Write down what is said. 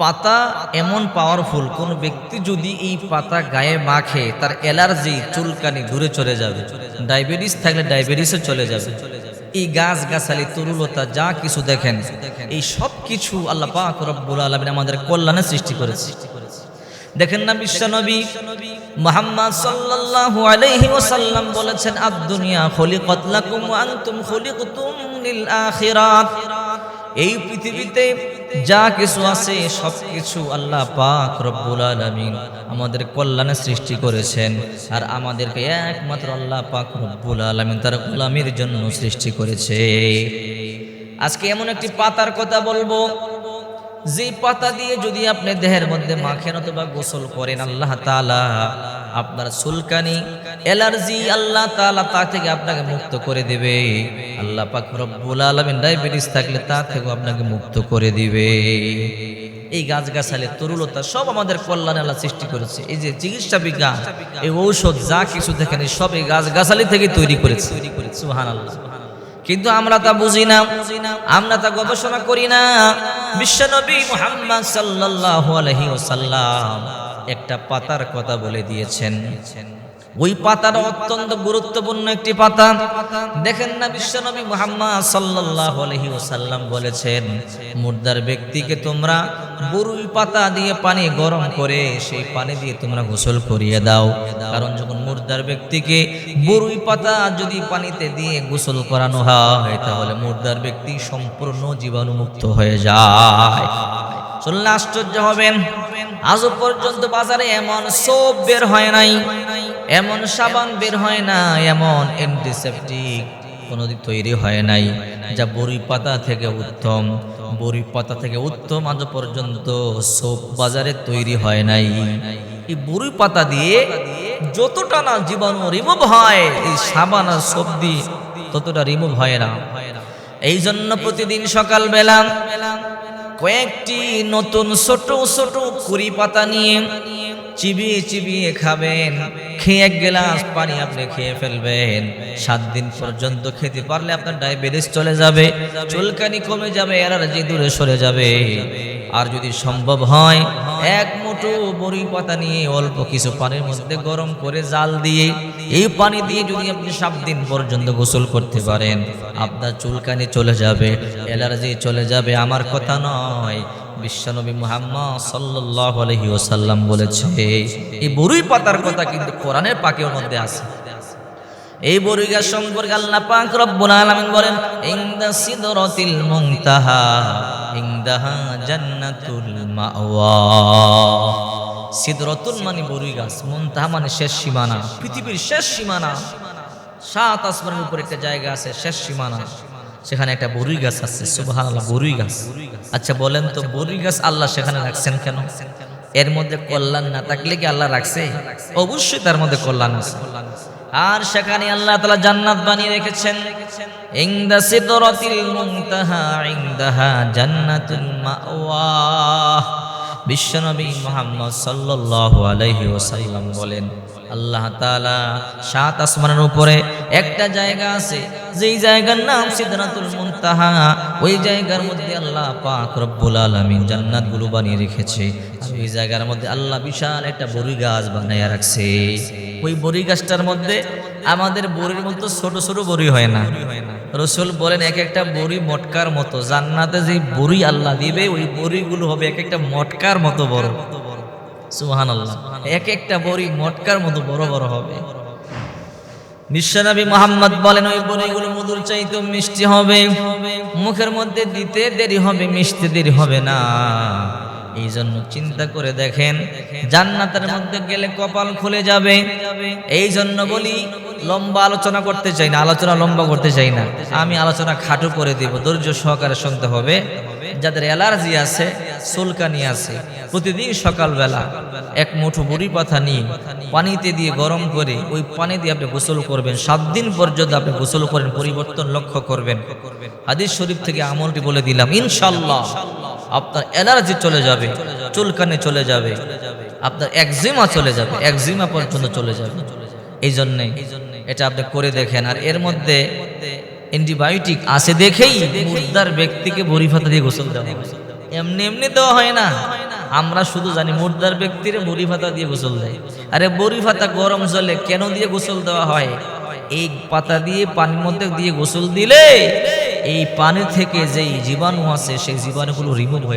পাতা এমন পাওয়ারফুল কোন ব্যক্তি যদি এই পাতা গায়ে মাখে তার অ্যালার্জি চুলকানি দূরে চলে যাবে। ডায়াবেটিস থাকলে ডায়াবেটিসও চলে যাবে। এই গাছ গাছালি, তরুলতা, যা কিছু দেখেন, এই সব কিছু আল্লাহ পাক রব্বুল আলমিন আমাদের কল্যাণে সৃষ্টি করেছে। দেখেন না বিশ্বনবী মুহাম্মদ সাল্লাল্লাহু আলাইহি ওয়াসাল্লাম বলেছেন আদ দুনিয়া খলিকাত লাকুম ওয়া আনতুম খলিকতুম লিল আখিরাত এই পৃথিবীতে যা কিছু আছে সব কিছু আল্লাহ পাক রব্বুল আলামিন আমাদের কল্যাণে সৃষ্টি করেছেন। আর আমাদেরকে একমাত্র আল্লাহ পাক রব্বুল আলামিন তার গোলামির জন্য সৃষ্টি করেছে। আজকে এমন একটি পাতার কথা বলব। যে পাতা দিয়ে যদি আপনি দেহের মধ্যে মাখেন অথবা গোসল করেন, আল্লাহ তাআলা আপনার সুলকানি অ্যালার্জি আল্লাহ তাআলা তা থেকে আপনাকে মুক্ত করে দেবে। আল্লাহ পাক রব্বুল আলামিন ডায়াবেটিস থাকলে তা থেকে আপনাকে মুক্ত করে দিবে। এই গাছগাছালি, তরুলতা সব আমাদের কল্যাণে আল্লাহ সৃষ্টি করেছে। এই যে চিকিৎসা বিজ্ঞান, এই ঔষধ, যা কিছু দেখেন সব এই গাছগাছালি থেকে তৈরি করেছে। সুবহানাল্লাহ। কিন্তু আমরা তা বুঝি না, আমরা তা গবেষণা করি না। বিশ্বনবী মুহাম্মদ সাল্লাল্লাহু আলাইহি ওয়াসাল্লাম একটা পাতার কথা বলে দিয়েছেন। ওই পাতাটা অত্যন্ত গুরুত্বপূর্ণ একটি পাতা। দেখেন না, বিশ্বনবী মুহাম্মদ সাল্লাল্লাহু আলাইহি ওয়াসাল্লাম বলেছেন, মুর্দার ব্যক্তিকে তোমরা বরুই পাতা দিয়ে পানি গরম করে সেই পানি দিয়ে তোমরা গোসল করিয়ে দাও। কারণ যখন মুর্দার ব্যক্তিকে বরুই পাতা যদি পানিতে দিয়ে গোসল করানো হয়, তাহলে মুর্দার ব্যক্তি সম্পূর্ণ জীবাণুমুক্ত হয়ে যায়। শুনলে আশ্চর্য হবেন, আজও পর্যন্ত বাজারে এমন সোপ বের হয় নাই, এমন সাবান বের হয় না, এমন অ্যান্টিসেপটিক কোনোদিন তৈরি হয় নাই, যা বড়ি পাতা থেকে উত্তম বড়ি পাতা থেকে উত্তম আজ পর্যন্ত সোপ বাজারে তৈরি হয় নাই। এই বড়ি পাতা দিয়ে যতটা না জীবাণু রিমুভ হয়, এই সাবান আর সোপ দিয়ে ততটা রিমুভ হয় না। এই জন্য প্রতিদিন সকালবেলা কয়েকটি নতুন ছোট ছোট কুড়ি পাতা নিয়ে চিবিয়ে চিবিয়ে খাবেন। খেয়ে এক গ্লাস পানি আপনি খেয়ে ফেলবেন। সাত দিন পর্যন্ত খেতে পারলে আপনার ডায়াবেটিস চলে যাবে, চুলকানি কমে যাবে, অ্যালার্জি দূরে সরে যাবে। আর যদি সম্ভব হয়, এক মুঠো বড়ি পাতা নিয়ে অল্প কিছু পানির মধ্যে গরম করে জাল দিয়ে এই পানি দিয়ে যদি আপনি সাত দিন পর্যন্ত গোসল করতে পারেন, আপনার চুলকানি চলে যাবে, অ্যালার্জি চলে যাবে, আমার কথা নয়। বিশ্বনবী মুহাম্মদ সাল্লাল্লাহু আলাইহি ওয়াসাল্লাম বলেছে, এই বড়ই পাতার কথা কিন্তু কোরআনের পাকের মধ্যে আছে। এই বড়ই গাছ সম্পর্কে আল্লাহ পাক রব্বুল আলামিন বলেন, ইনদা সিদরাতিল মুনতাহা, ইনদাহা জান্নাতুল মাওয়া। সিদরাতুল মানে বরুই গাছ, মুনতাহা মানে শেষ সীমানা। পৃথিবীর শেষ সীমানা, সাত আসমানের উপর একটা জায়গা আছে, শেষ সীমানা। সেখানে একটা বরুই গাছ আছে আল্লাহ বরুই গাছ। আচ্ছা বলেন তো, বরুই গাছ আল্লাহ সেখানে রাখছেন কেন? এর মধ্যে কল্যাণ না থাকলে কি আল্লাহ রাখছে? অবশ্যই তার মধ্যে কল্যাণ আছে। আর সেখানে আল্লাহ তালা জান্নাত বানিয়ে রেখেছেন। ইংদা সিদরাতিল মুনতাহা ইংদাহা জান্নাতুল মাওয়া। বিশ্বনবী মোহাম্মদ সাল্লাল্লাহু আলাইহি ওয়াসাল্লাম বলেন, আল্লাহ তাআলা সাত আসমানের উপরে একটা জায়গা আছে, যেই জায়গার নাম সিদরাতুল মুনতাহা, ওই জায়গার মধ্যে আল্লাহ পাক রব্বুল আলামিন জান্নাতগুলো বানিয়ে রেখেছে ওই জায়গার মধ্যে আল্লাহ বিশাল একটা বড়ি গাছ বানাইয়া রাখছে। ওই বড়ি গাছটার মধ্যে আমাদের বড়ির মতো ছোট ছোট বড়ি হয় না হয় না। রসুল বলেন, এক একটা বড়ি মটকার মতো। জান্নাতে যে বড়ি আল্লাহ দিবে, ওই বড়িগুলো হবে এক একটা মটকার মতো বড়। সুহান আল্লাহ এক একটা বড়ি মটকার মতো বড় বড় হবে। বিশ্বনবী মোহাম্মদ বলেন, ওই বড়িগুলো মধুর চাইতে মিষ্টি হবে। মুখের মধ্যে দিতে দেরি হবে মিষ্টি দেরি হবে না। এই জন্য চিন্তা করে দেখেন, জান্নাতের মধ্যে গেলে কপাল খুলে যাবে। এই জন্য বলি লম্বা আলোচনা করতে চাই না, আলোচনা লম্বা করতে চাই না। আমি আলোচনা খাটো করে দিব, ধৈর্য সহকারে শুনতে হবে। যাদের অ্যালার্জি আছে, সুলকানি আছে, প্রতিদিন সকালবেলা এক মুঠো বুড়ি পাতা নিয়ে পানিতে দিয়ে গরম করে ওই পানি দিয়ে আপনি গোসল করবেন। সাত দিন পর্যন্ত আপনি গোসল করেন, পরিবর্তন লক্ষ্য করবেন। হাদিস শরীফ থেকে আমলটি বলে দিলাম ইনশাল্লাহ আপনার অ্যালার্জি চলে যাবে, চুলকানি চলে যাবে, আপনার একজিমা চলে যাবে, একজিমা পর্যন্ত চলে যাবে। এই জন্যে এটা আপনি করে দেখেন। আর এর মধ্যে অ্যান্টিবায়োটিক আছে দেখেই মুর্দার ব্যক্তিকে বড়ি ফাতা দিয়ে গোসল দেওয়া। এমনি এমনি দেওয়া হয় না। আমরা শুধু জানি মুর্দার ব্যক্তির বড়ি ভাতা দিয়ে গোসল দেয়। আরে বড়ি ভাতা গরম জলে কেন দিয়ে গোসল দেওয়া হয়? এই পাতা দিয়ে পানির মধ্যে দিয়ে গোসল দিলে এই পানি থেকে যেই জীবাণু আছে, সেই জীবাণুগুলো রিমুভ হয়ে